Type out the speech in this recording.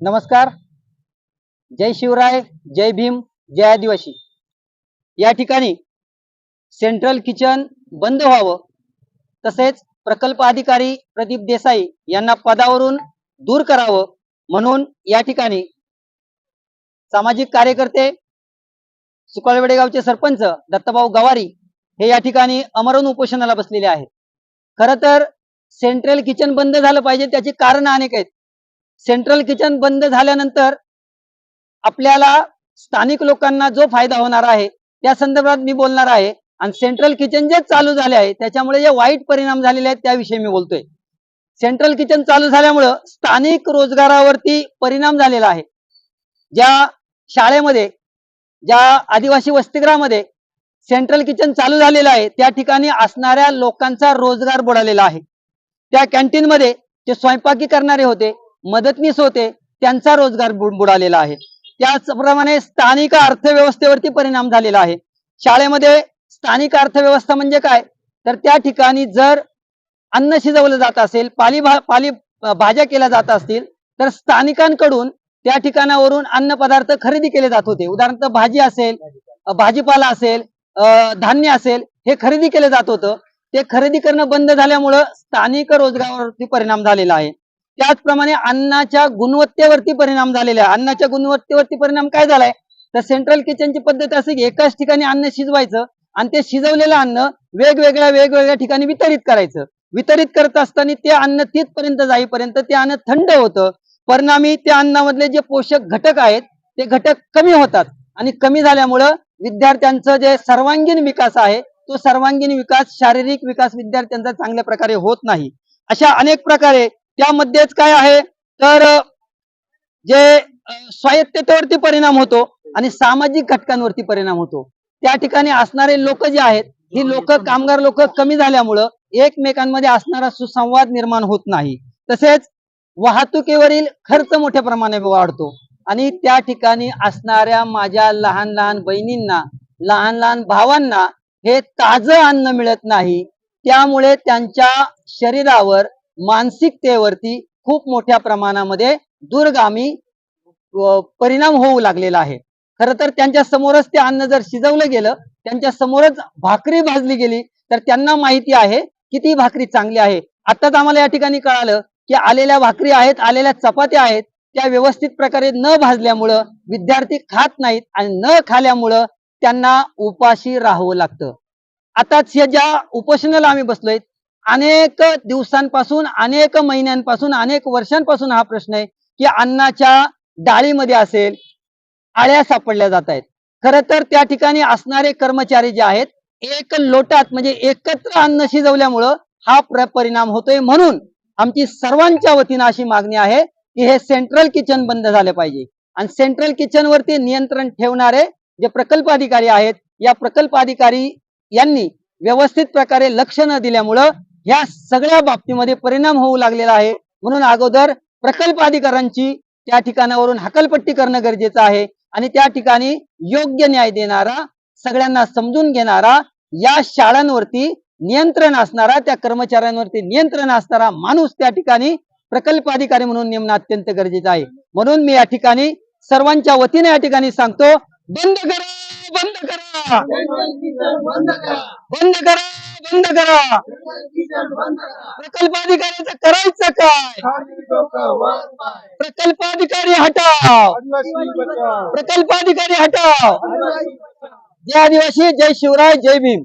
नमस्कार. जय शिवराय जय भीम जय आदिवासी. या ठिकाणी सेंट्रल किचन बंद व्हावं तसेच प्रकल्प अधिकारी प्रदीप देसाई यांना पदावरून दूर करावं म्हणून या ठिकाणी सामाजिक कार्यकर्ते सुकाळवेडे गावचे सरपंच दत्ताभाऊ गवारी हे या ठिकाणी अमरण उपोषणाला बसलेले आहेत. खरं तर सेंट्रल किचन बंद झालं पाहिजे त्याची कारण अनेक आहेत. सेंट्रल किचन बंद झाल्यानंतर आपल्याला स्थानिक लोकांना जो फायदा होणार आहे त्या संदर्भात मी बोलणार आहे. आणि सेंट्रल किचन जे चालू झाले आहे त्याच्यामुळे जे वाईट परिणाम झालेले आहेत त्याविषयी मी बोलतोय. सेंट्रल किचन चालू झाल्यामुळं स्थानिक रोजगारावरती परिणाम झालेला आहे. ज्या शाळेमध्ये ज्या आदिवासी वसतिगृहामध्ये सेंट्रल किचन चालू झालेलं आहे त्या ठिकाणी असणाऱ्या लोकांचा रोजगार बुडालेला आहे. त्या कॅन्टीन मध्ये जे स्वयंपाकी करणारे होते मदतनीस होते त्यांचा रोजगार बुडालेला आहे. त्याचप्रमाणे स्थानिक अर्थव्यवस्थेवरती परिणाम झालेला आहे. शाळेमध्ये स्थानिक अर्थव्यवस्था म्हणजे काय? तर त्या ठिकाणी जर अन्न शिजवलं जात असेल पाली भा पाली भाज्या केल्या जात असतील तर स्थानिकांकडून त्या ठिकाणावरून अन्न पदार्थ खरेदी केले जात होते. उदाहरणार्थ भाजी असेल भाजीपाला असेल अं, धान्य असेल हे खरेदी केलं जात होतं. ते खरेदी करणं बंद झाल्यामुळं स्थानिक रोजगारावरती परिणाम झालेला आहे. त्याचप्रमाणे अन्नाच्या गुणवत्तेवरती परिणाम झालेला आहे. अन्नाच्या गुणवत्तेवरती परिणाम काय झालाय? तर सेंट्रल किचनची पद्धत असे की एकाच ठिकाणी अन्न शिजवायचं आणि ते शिजवलेलं अन्न वेगवेगळ्या वेगवेगळ्या ठिकाणी वितरित करायचं. वितरित करत असताना ते अन्न तिथपर्यंत जाईपर्यंत ते अन्न थंड होतं. परिणामी त्या अन्नामधले जे पोषक घटक आहेत ते घटक कमी होतात आणि कमी झाल्यामुळं विद्यार्थ्यांचं जे सर्वांगीण विकास आहे तो सर्वांगीण विकास शारीरिक विकास विद्यार्थ्यांचा चांगल्या प्रकारे होत नाही. अशा अनेक प्रकारे त्यामध्येच काय आहे? तर जे स्वायत्ततेवरती परिणाम होतो आणि सामाजिक घटकांवरती परिणाम होतो. त्या ठिकाणी असणारे लोक जे आहेत ही लोक कामगार लोक कमी झाल्यामुळं एकमेकांमध्ये असणारा सुसंवाद निर्माण होत नाही. तसेच वाहतुकीवरील खर्च मोठ्या प्रमाणात वाढतो आणि त्या ठिकाणी असणाऱ्या माझ्या लहान लहान बहिणींना लहान लहान भावांना हे ताजं अन्न मिळत नाही. त्यामुळे त्यांच्या शरीरावर मानसिकतेवरती खूप मोठ्या प्रमाणामध्ये दूरगामी परिणाम होऊ लागलेला आहे. खर तर त्यांच्या समोरच ते अन्न जर शिजवलं गेलं त्यांच्या समोरच भाकरी भाजली गेली तर त्यांना माहिती आहे की ती भाकरी चांगली आहे. आताच आम्हाला या ठिकाणी कळालं की आलेल्या भाकरी आहेत आलेल्या चपात्या आहेत त्या व्यवस्थित प्रकारे न भाजल्यामुळं विद्यार्थी खात नाहीत आणि न खाल्यामुळं त्यांना उपाशी राहावं लागतं. आताच या ज्या उपोषणाला आम्ही बसलोय अनेक दिवसांपासून अनेक महिन्यांपासून अनेक वर्षांपासून हा प्रश्न आहे की अन्नाच्या डाळीमध्ये असेल आळ्या सापडल्या जात आहेत. खर तर त्या ठिकाणी असणारे कर्मचारी जे आहेत एक लोटात म्हणजे एकत्र अन्न शिजवल्यामुळं हा परिणाम होतोय म्हणून आमची सर्वांच्या वतीनं अशी मागणी आहे की हे सेंट्रल किचन बंद झालं पाहिजे. आणि सेंट्रल किचन वरती नियंत्रण ठेवणारे जे प्रकल्प अधिकारी आहेत या प्रकल्प अधिकारी यांनी व्यवस्थित प्रकारे लक्ष न दिल्यामुळं ह्या सगळ्या बाबतीमध्ये परिणाम होऊ लागलेला आहे. म्हणून अगोदर प्रकल्प अधिकाऱ्यांची त्या ठिकाणावरून हकलपट्टी करणं गरजेचं आहे आणि त्या ठिकाणी योग्य न्याय देणारा सगळ्यांना समजून घेणारा या शाळांवरती नियंत्रण असणारा त्या कर्मचाऱ्यांवरती नियंत्रण असणारा माणूस त्या ठिकाणी प्रकल्प अधिकारी म्हणून नेमणं अत्यंत गरजेचं आहे. म्हणून मी या ठिकाणी सर्वांच्या वतीने या ठिकाणी सांगतो बंद करा बंद करा. बंद करा. बंद करा. बंद करा. प्रकल्प अधिकाऱ्याचं करायचं काय? प्रकल्प अधिकारी हटाव. प्रकल्प अधिकारी हटाव. जय आदिवासी जय शिवराय जय भीम.